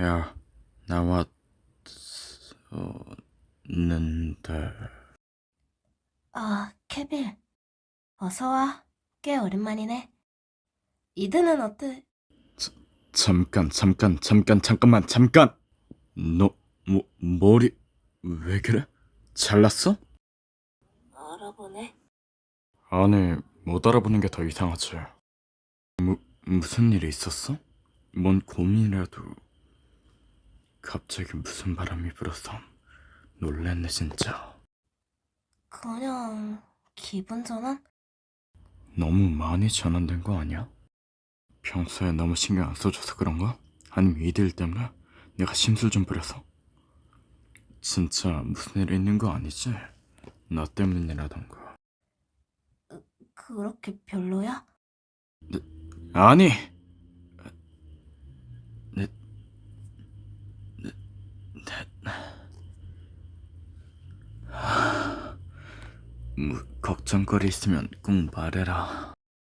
야, 나왔는데. 아, 케빌. 어서 와. 꽤 오랜만이네. 이드는 어때? 잠깐, 잠깐, 잠깐, 잠깐만, 잠깐! 너, 뭐, 머리, 왜 그래? 잘랐어? 알아보네. 아니, 못 알아보는 게 더 이상하지. 무, 무슨 일이 있었어? 뭔 고민이라도. 갑자기 무슨 바람이 불어서 놀랬네, 진짜. 그냥 기분 전환? 너무 많이 전환된 거 아니야? 평소에 너무 신경 안 써줘서 그런가? 아니면 이들 때문에 내가 심술 좀 부려서? 진짜 무슨 일 있는 거 아니지? 나 때문이라던가. 그렇게 별로야? 아니! 내, 내, 내, 뭐, 걱정거리 있으면 꼭 말해라.